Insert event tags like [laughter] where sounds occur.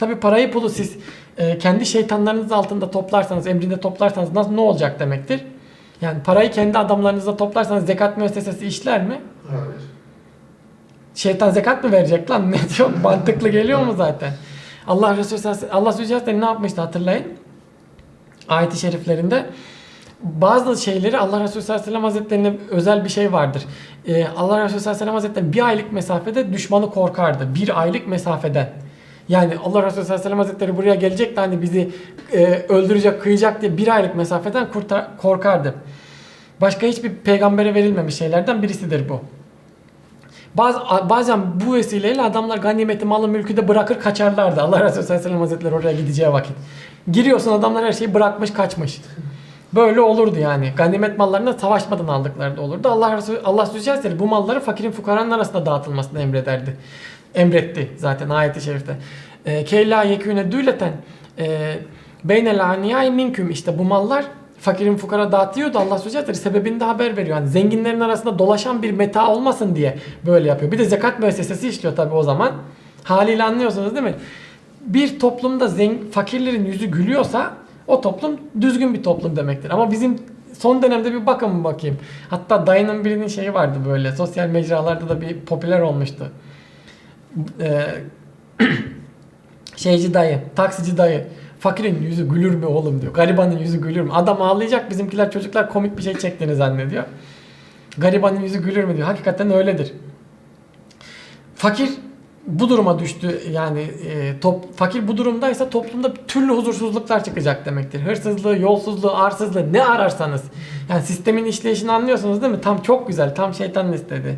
Tabi parayı pulu siz e, kendi şeytanlarınız altında toplarsanız, emrinde toplarsanız nasıl ne olacak demektir? Yani parayı kendi adamlarınızda toplarsanız zekat müessesesi işler mi? Hayır. Şeytan zekat mı verecek lan? [laughs] Ne çok mantıklı geliyor mu zaten? Allah Resulü sallallahu- Allah Resulü ne yapmıştı hatırlayın. Ayet-i şeriflerinde bazı şeyleri Allah Resulü sallallahu aleyhi ve sellem hazretlerine özel bir şey vardır. Ee, Allah Resulü sallallahu aleyhi ve sellem hazretleri bir aylık mesafede düşmanı korkardı. Bir aylık mesafeden. Yani Allah Resulü sallallahu aleyhi ve sellem hazretleri buraya gelecek de hani bizi e, öldürecek, kıyacak diye bir aylık mesafeden kurtar, korkardı. Başka hiçbir peygambere verilmemiş şeylerden birisidir bu. Baz, bazen bu vesileyle adamlar ganimeti, malı, mülkü de bırakır kaçarlardı. Allah Resulü sallallahu aleyhi ve sellem hazretleri oraya gideceği vakit. Giriyorsun adamlar her şeyi bırakmış kaçmış. Böyle olurdu yani. Ganimet mallarını da savaşmadan aldıkları da olurdu. Allah Resulü Allah Resulü bu malları fakirin fukaranın arasında dağıtılmasını emrederdi. Emretti zaten ayet-i şerifte. E, Keyla yekûne dûleten e, beynel aniyâi minküm işte bu mallar fakirin fukara dağıtıyor da Allah Hazretleri sebebini de haber veriyor. Yani zenginlerin arasında dolaşan bir meta olmasın diye böyle yapıyor. Bir de zekat müessesesi işliyor tabi o zaman. Haliyle anlıyorsunuz değil mi? Bir toplumda zengin, fakirlerin yüzü gülüyorsa o toplum düzgün bir toplum demektir. Ama bizim son dönemde bir bakın bakayım. Hatta dayının birinin şeyi vardı böyle. Sosyal mecralarda da bir popüler olmuştu. Ee, [clears throat] şeyci dayı, taksici dayı. Fakirin yüzü gülür mü oğlum diyor. Garibanın yüzü gülür mü? Adam ağlayacak bizimkiler çocuklar komik bir şey çektiğini zannediyor. Garibanın yüzü gülür mü diyor. Hakikaten öyledir. Fakir bu duruma düştü yani e, top, fakir bu durumdaysa toplumda türlü huzursuzluklar çıkacak demektir. Hırsızlığı, yolsuzluğu, arsızlığı ne ararsanız. Yani sistemin işleyişini anlıyorsunuz değil mi? Tam çok güzel, tam şeytanın istediği.